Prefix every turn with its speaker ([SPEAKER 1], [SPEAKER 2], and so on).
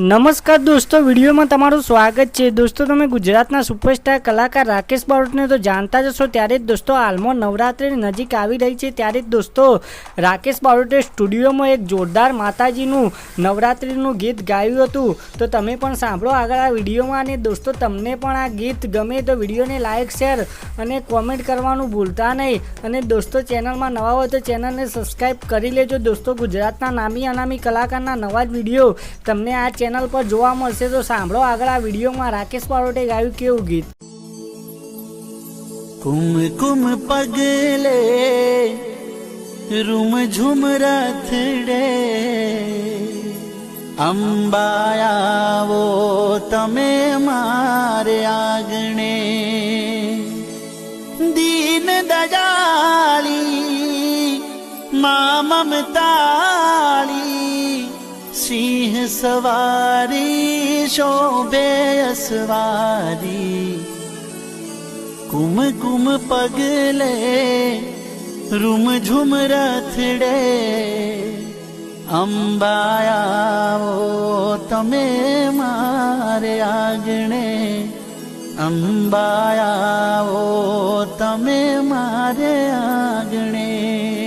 [SPEAKER 1] નમસ્કાર દોસ્તો, વિડીયોમાં તમારું સ્વાગત છે. દોસ્તો, તમે ગુજરાતના સુપરસ્ટાર કલાકાર રાકેશ બારોટને તો જાણતા જ હશો ત્યારે જ દોસ્તો, હાલમાં નવરાત્રિની નજીક આવી રહી છે. ત્યારે જ દોસ્તો, રાકેશ બારોટે સ્ટુડિયોમાં એક જોરદાર માતાજીનું નવરાત્રિનું ગીત ગાયું હતું. તો તમે પણ સાંભળો આગળ આ વિડીયોમાં અને દોસ્તો, તમને પણ આ ગીત ગમે તો વિડીયોને લાઇક શેર અને કોમેન્ટ કરવાનું ભૂલતા નહીં. અને દોસ્તો, ચેનલમાં નવા હોય તો ચેનલને સબસ્ક્રાઈબ કરી લેજો. દોસ્તો, ગુજરાતના નામી અનામી કલાકારના નવા જ વીડિયો તમને આ ચેનલ પર જોવા મળશે તો સાંભળો આગળ આ વિડીયોમાં રાકેશ પારોટે ગાયું કેવું ગીત.
[SPEAKER 2] કુમ કુમ પગલે, રૂમ ઝુમ રથડે અંબાયાવો તમે મારે આગણે. દીન દજાલી મા મમતાળી सवारी शोभे अस्वा कुम गुम पग ले रुमझुम रथडे। अम्बायावो तमे मारे आगणे। अम्बायावो तमे मारे आगणे।